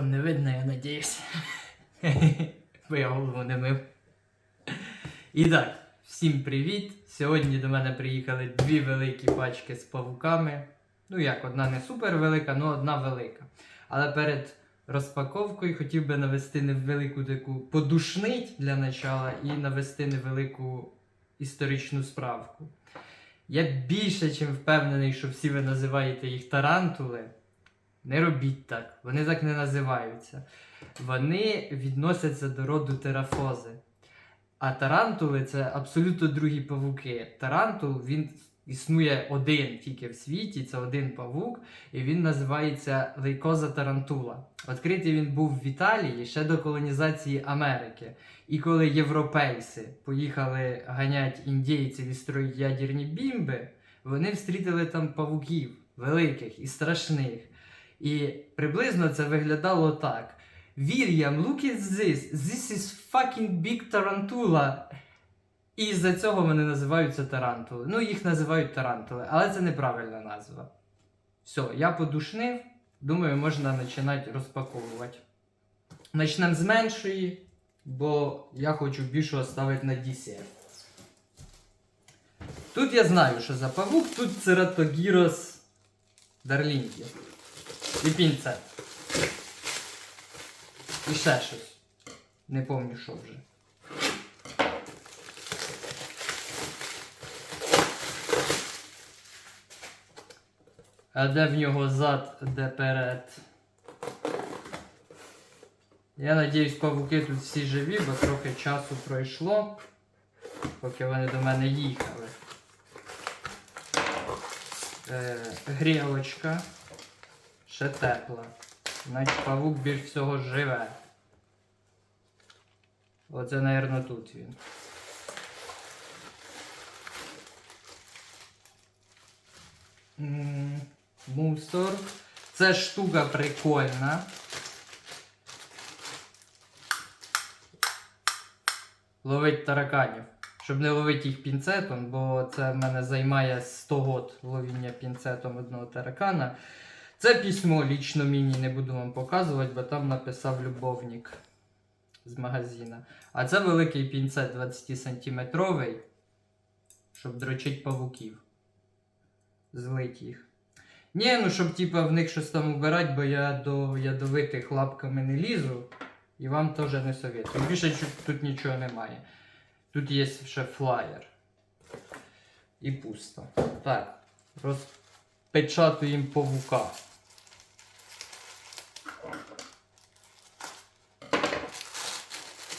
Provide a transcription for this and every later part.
там не видно, я надіюсь. Бо я голову не мив. І так, всім привіт! Сьогодні до мене приїхали дві великі пачки з павуками. Ну як, одна не супер велика, але одна велика. Але перед розпаковкою хотів би навести невелику таку подушнить для начала і навести невелику історичну справку. Я більше чим впевнений, що всі ви називаєте їх тарантули. Не робіть так, вони так не називаються. Вони відносяться до роду терафози. А тарантули це абсолютно другі павуки. Тарантул він існує один тільки в світі, це один павук, і він називається лейкоза тарантула. Відкритий він був в Італії ще до колонізації Америки. І коли європейці поїхали ганять індійців і строїть ядерні бімби, вони встрітили там павуків великих і страшних. І приблизно це виглядало так. Вільям, look at this. This is fucking big tarantula. І з-за цього вони називаються тарантули. Ну, їх називають тарантули, але це неправильна назва. Все, я подушнив. Думаю, можна починати розпаковувати. Начнемо з меншої, бо я хочу більше оставити на десерт. Тут я знаю, що за павук, тут цератогірос дарлінгі. І пінцет. І ще щось. Не пам'ятаю, що вже. А де в нього зад, де перед? Я надіюсь, павуки тут всі живі, бо трохи часу пройшло, поки вони до мене їхали. Е, грілочка. Ще тепла. Значить павук більш всього живе. Оце, мабуть, тут він. Мусор. Це штука прикольна. Ловить тараканів. Щоб не ловити їх пінцетом, бо це в мене займає 100 год ловіння пінцетом одного таракана. Це письмо лічно мені не буду вам показувати, бо там написав любовник з магазина. А це великий пінцет 20 сантиметровий, щоб дрочить павуків. Злить їх. Ні, ну щоб типа в них щось там убирати, бо я до ядовитих лапками не лізу. І вам теж не советую. Більше тут нічого немає. Тут є ще флаєр. І пусто. Так, розпечатуємо павука.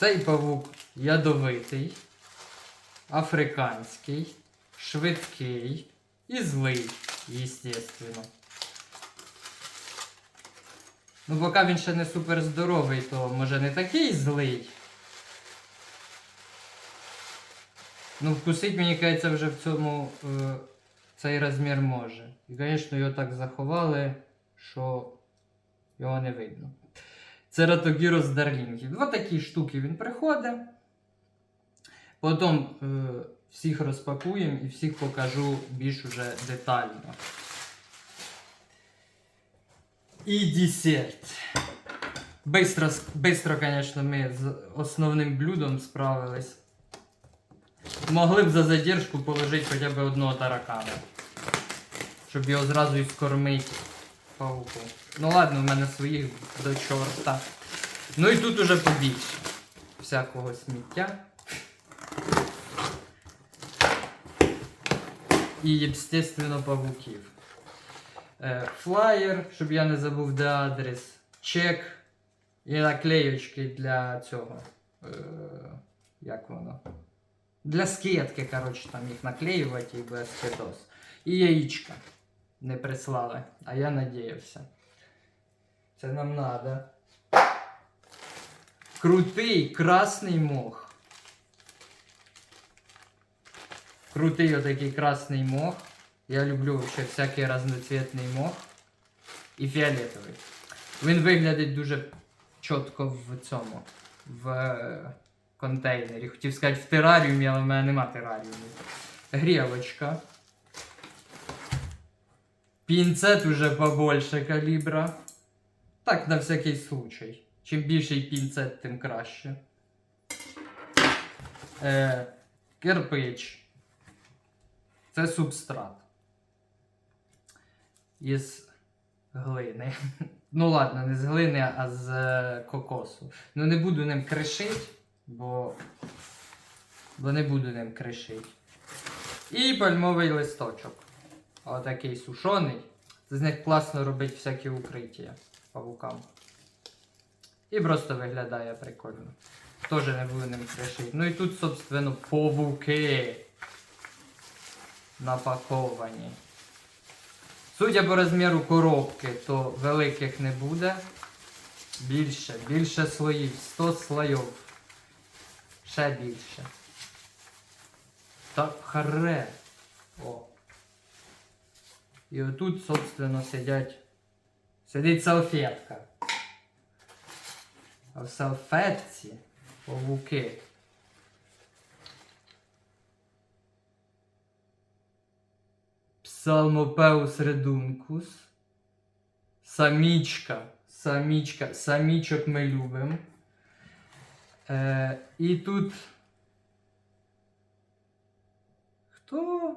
Цей павук ядовитий, африканський, швидкий і злий, естественно. Ну, поки він ще не супер здоровий, то може не такий злий. Ну, вкусить, мені кажеться, вже в цьому е, цей розмір може. І, звісно, його так заховали, що його не видно. Цератогірос дарлінгів. Два такі штуки він приходить. Потім е, всіх розпакуємо і всіх покажу більш уже детально. І десерт. Бистро, бистро, звісно, ми з основним блюдом справились. Могли б за задержку положити хоча б одного таракана. Щоб його зразу і скормити пауку. Ну ладно, в мене своїх до чорта. Ну і тут уже побільше всякого сміття. І, естественно, павуків. Е, Флаєр, щоб я не забув де адрес, чек і наклеючки для цього. Е, як воно? Для скидки, коротше, там їх наклеювати і буде скидос. І яєчка не прислали, а я надіявся. Це нам надо. Крутий красний мох. Крутий отакий красний мох. Я люблю вообще всякий разноцвітний мох. І фіолетовий. Він виглядить дуже чітко в цьому. В е, контейнері. Хотів сказати в тераріумі, але в мене нема тераріуму. Грілочка. Пінцет уже побольше калібра. Так, на всякий случай. Чим більший пінцет, тим краще. Е, кирпич. Це субстрат. Із глини. Ну ладно, не з глини, а з е, кокосу. Ну не буду ним кришити, бо. Бо не буду ним кришити. І пальмовий листочок. Отакий сушений. З них класно робить всякі укриття павукам. І просто виглядає прикольно. Теж не буду ним кришити. Ну і тут, собственно, павуки напаковані. Судя по розміру коробки, то великих не буде. Більше, більше слоїв, 100 слоїв. Ще більше. Так харе. О. І отут, собственно, сидять. Сидить салфетка. А в салфетці павуки. Псалмопеус редункус. Самічка. Самічка. Самічок ми любимо. Е, і тут. Хто?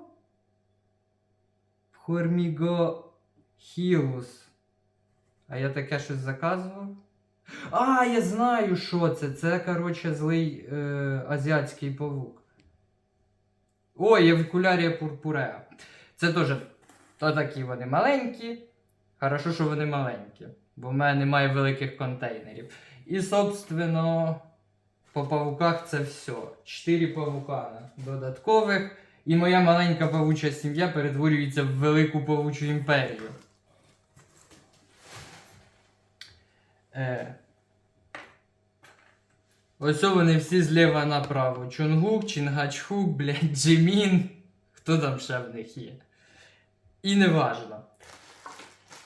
Хормігохілус. А я таке щось заказував? А, я знаю, що це. Це, коротше, злий е, азіатський павук. Ой, Евкулярія пурпуреа. Це теж то такі вони маленькі. Хорошо, що вони маленькі, бо в мене немає великих контейнерів. І, собственно, по павуках це все. Чотири павукана додаткових. І моя маленька павуча сім'я перетворюється в велику павучу імперію. Е. Ось вони всі зліва направо. Чунгук, Чінгачхук, блядь, Джимін. Хто там ще в них є? І не важно.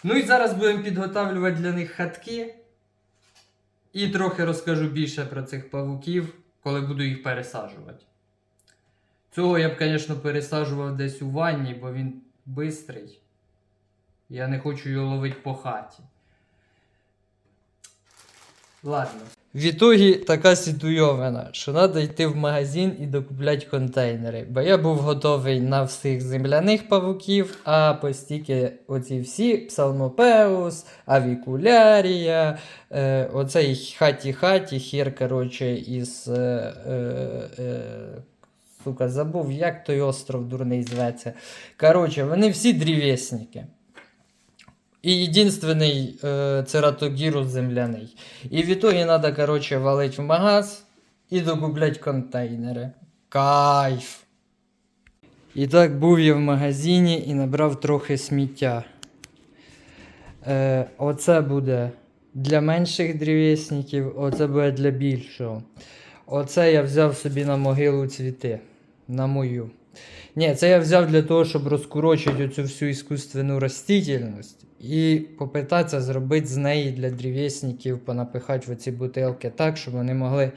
Ну і зараз будемо підготавлювати для них хатки. І трохи розкажу більше про цих павуків, коли буду їх пересаджувати. Цього я б, звісно, пересаджував десь у ванні, бо він бистрий. Я не хочу його ловити по хаті. Ладно. В ітогі така ситуйована, що треба йти в магазин і докупляти контейнери. Бо я був готовий на всіх земляних павуків, а постільки оці всі псалмопеус, авікулярія, е, оцей хаті-хаті, хір, коротше, із. Е, е, е, сука, забув, як той остров дурний зветься. Коротше, вони всі древесники. І єдинственний е, цератогірус земляний. І в ітогі треба, коротше, валити в магаз і докупляти контейнери. Кайф! І так був я в магазині і набрав трохи сміття. Е, оце буде для менших древесників, оце буде для більшого. Оце я взяв собі на могилу цвіти. На мою. Ні, це я взяв для того, щоб розкурочити оцю всю іскусственну растительність і попитатися зробити з неї для древесників, понапихати в оці бутилки так, щоб вони могли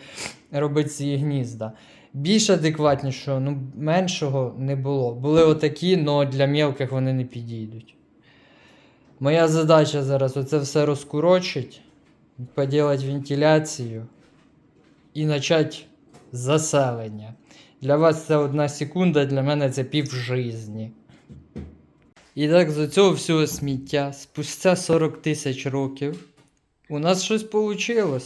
робити ці гнізда. Більш адекватнішого, ну меншого не було. Були отакі, але для мелких вони не підійдуть. Моя задача зараз оце все розкурочити, поділати вентиляцію і почати заселення. Для вас це одна секунда, для мене це пів жизні. І так, з цього всього сміття, спустя 40 тисяч років, у нас щось вийшло.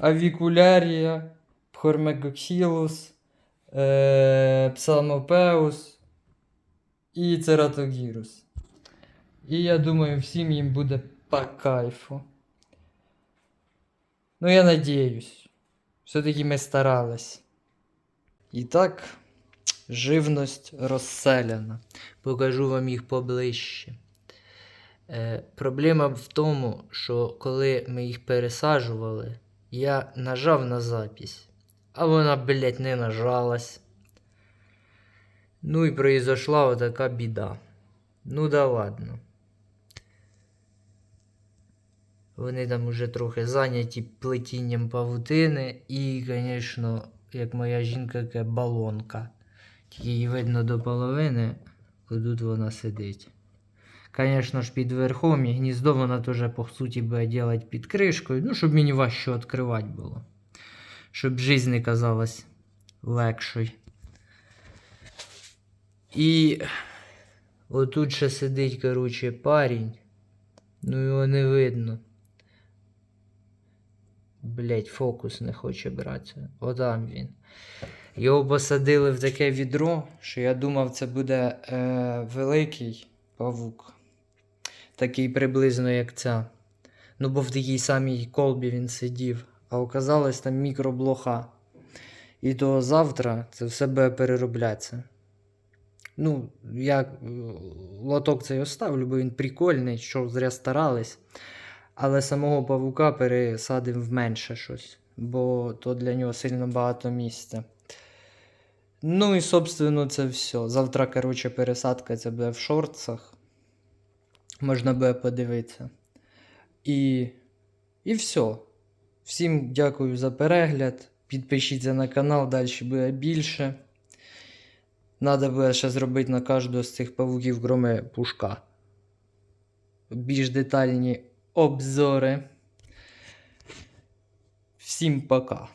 Авікулярія, Пхормегоксілус, е, Псалмопеус і Цератогірус. І я думаю, всім їм буде по кайфу. Ну, я надіюсь. Все-таки ми старались. І так, живність розселена. Покажу вам їх поближче. Е, проблема в тому, що коли ми їх пересаджували, я нажав на запись, а вона, блядь, не нажалась. Ну і произошла отака біда. Ну да ладно. Вони там уже трохи зайняті плетінням павутини і, звісно, як моя жінка, яка балонка. Тільки її видно до половини, тут вона сидить. Звісно ж, під верхом, і гніздо вона теж, по суті, буде робити під кришкою, ну, щоб мені важче відкривати було. Щоб жизнь не казалась легшою. І отут ще сидить, коротше, парень. Ну його не видно. Блять, фокус не хоче братися. Отам він. Його посадили в таке відро, що я думав, це буде е, великий павук. Такий приблизно, як ця. Ну, бо в такій самій колбі він сидів. А оказалось там мікроблоха. І то завтра це все буде перероблятися. Ну, я е, лоток цей оставлю, бо він прикольний, що зря старались. Але самого павука пересадимо в менше щось, бо то для нього сильно багато місця. Ну і, собственно, це все. Завтра, коротше, пересадка це буде в шортсах. Можна буде подивитися. І, і все. Всім дякую за перегляд. Підпишіться на канал, далі буде більше. Надо буде ще зробити на кожного з цих павуків, кроме пушка. Більш детальні обзори. Всім пока.